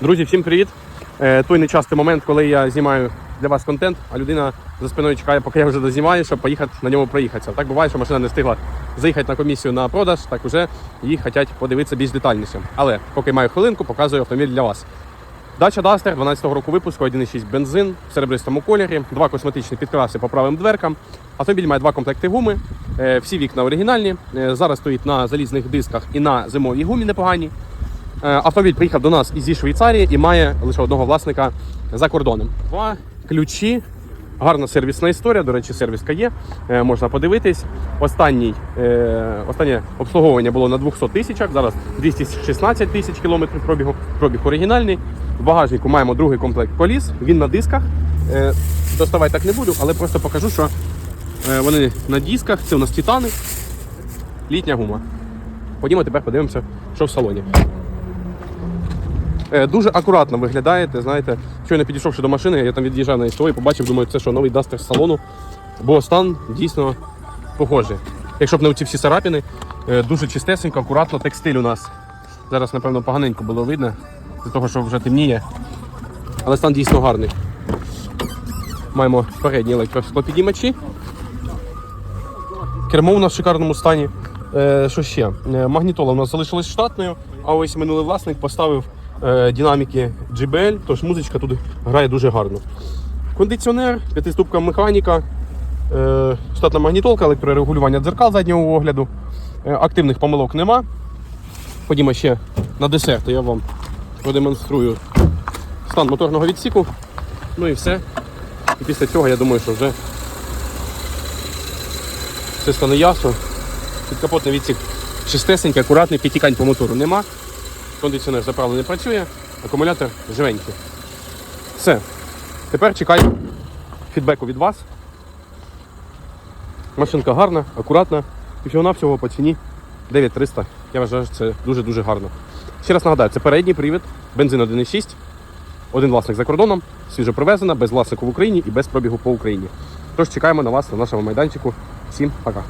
Друзі, всім привіт! Е, Той нечастий момент, коли я знімаю для вас контент, а людина за спиною чекає, поки я вже дознімаю, щоб поїхати на ньому проїхатися. Так буває, що машина не встигла заїхати на комісію на продаж, так уже її хочуть подивитися більш детальніше. Але поки маю хвилинку, показую автомобіль для вас. Дача Duster 12-го року випуску, 1,6 бензин в серебристому кольорі, два косметичні підкраси по правим дверкам. Автомобіль має два комплекти гуми, е, всі вікна оригінальні. Е, Зараз стоїть на залізних дисках і на зимовій гумі непогані. Е, Автомобіль приїхав до нас із Швейцарії і має лише одного власника за кордоном. Два ключі. Гарна сервісна історія. До речі, сервіска є. е, Можна подивитись. Останній, е, останнє обслуговування було на 200 тисячах. Зараз 216 тисяч кілометрів пробігу. Пробіг оригінальний. В багажнику маємо другий комплект коліс. Він на дисках. Доставати так не буду, але просто покажу, що вони на дисках. Це у нас титани. Літня гума. Ходімо тепер подивимося, що в салоні. Е, Дуже акуратно виглядаєте, знаєте, щойно підійшовши до машини, я там від'їжджав на історію, побачив, думаю, це що новий дастер з салону, бо стан дійсно похожий. Якщо б не ці всі царапини, е, дуже чистесенько, акуратно, текстиль у нас. Зараз, напевно, поганенько було видно, з того, що вже темніє. Але стан дійсно гарний. Маємо передні електросклопідіймачі. Кермо у нас в шикарному стані. Е, що ще? Магнітола у нас залишилась штатною, а ось минулий власник поставив динаміки JBL, тож музичка тут грає дуже гарно. Кондиціонер, п'ятиступка механіка, е, штатна магнітолка, електрорегулювання дзеркал заднього огляду. Е, активних помилок нема. Ходімо ще на десерт, я вам продемонструю стан моторного відсіку. Ну і все. І після цього я думаю, що вже все стане ясно. Підкапотний відсік чистесенький, акуратний, підтікань по мотору нема. Кондиціонер заправлений працює, акумулятор живенький. Все. Тепер чекаю фідбеку від вас. Машинка гарна, акуратна. І всього-навсього по ціні 9300. Я вважаю, що це дуже-дуже гарно. Ще раз нагадаю, це передній привід, бензин 1,6, один власник за кордоном, свіжо привезена, без власнику в Україні і без пробігу по Україні. Тож чекаємо на вас на нашому майданчику. Всім пока.